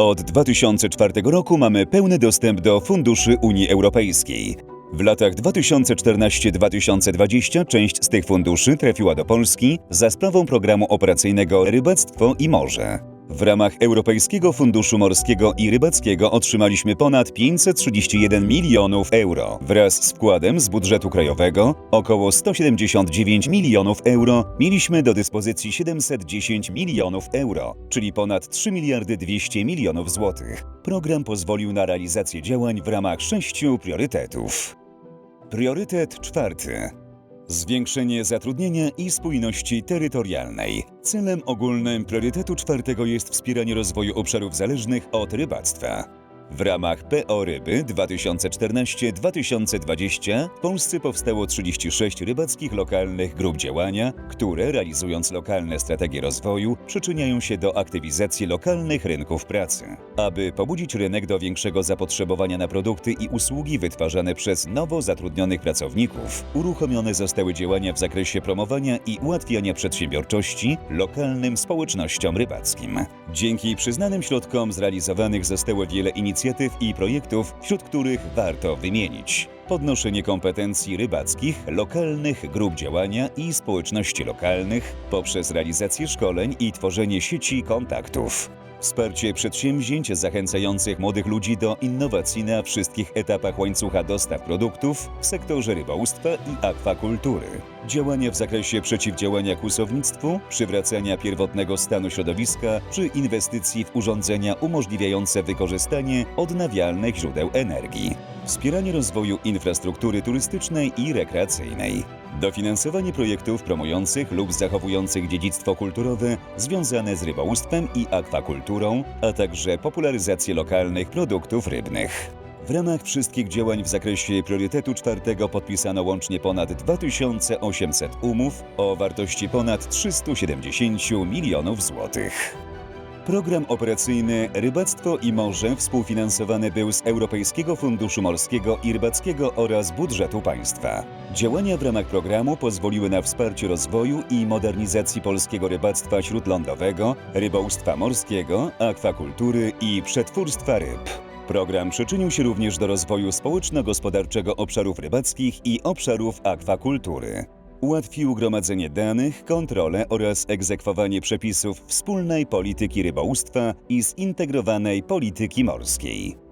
Od 2004 roku mamy pełny dostęp do funduszy Unii Europejskiej. W latach 2014-2020 część z tych funduszy trafiła do Polski za sprawą programu operacyjnego Rybactwo i Morze. W ramach Europejskiego Funduszu Morskiego i Rybackiego otrzymaliśmy ponad 531 milionów euro. Wraz z wkładem z budżetu krajowego, około 179 milionów euro, mieliśmy do dyspozycji 710 milionów euro, czyli ponad 3 miliardy 200 milionów złotych. Program pozwolił na realizację działań w ramach sześciu priorytetów. Priorytet czwarty. Zwiększenie zatrudnienia i spójności terytorialnej. Celem ogólnym priorytetu czwartego jest wspieranie rozwoju obszarów zależnych od rybactwa. W ramach PO Ryby 2014-2020 w Polsce powstało 36 rybackich lokalnych grup działania, które realizując lokalne strategie rozwoju przyczyniają się do aktywizacji lokalnych rynków pracy. Aby pobudzić rynek do większego zapotrzebowania na produkty i usługi wytwarzane przez nowo zatrudnionych pracowników, uruchomione zostały działania w zakresie promowania i ułatwiania przedsiębiorczości lokalnym społecznościom rybackim. Dzięki przyznanym środkom zrealizowanych zostało wiele inicjatyw i projektów, wśród których warto wymienić podnoszenie kompetencji rybackich, lokalnych grup działania i społeczności lokalnych poprzez realizację szkoleń i tworzenie sieci kontaktów. Wsparcie przedsięwzięć zachęcających młodych ludzi do innowacji na wszystkich etapach łańcucha dostaw produktów w sektorze rybołówstwa i akwakultury. Działania w zakresie przeciwdziałania kłusownictwu, przywracania pierwotnego stanu środowiska czy inwestycji w urządzenia umożliwiające wykorzystanie odnawialnych źródeł energii. Wspieranie rozwoju infrastruktury turystycznej i rekreacyjnej. Dofinansowanie projektów promujących lub zachowujących dziedzictwo kulturowe związane z rybołówstwem i akwakulturą, a także popularyzację lokalnych produktów rybnych. W ramach wszystkich działań w zakresie priorytetu czwartego podpisano łącznie ponad 2800 umów o wartości ponad 370 milionów złotych. Program operacyjny Rybactwo i Morze współfinansowany był z Europejskiego Funduszu Morskiego i Rybackiego oraz budżetu państwa. Działania w ramach programu pozwoliły na wsparcie rozwoju i modernizacji polskiego rybactwa śródlądowego, rybołówstwa morskiego, akwakultury i przetwórstwa ryb. Program przyczynił się również do rozwoju społeczno-gospodarczego obszarów rybackich i obszarów akwakultury. Ułatwił gromadzenie danych, kontrolę oraz egzekwowanie przepisów wspólnej polityki rybołówstwa i zintegrowanej polityki morskiej.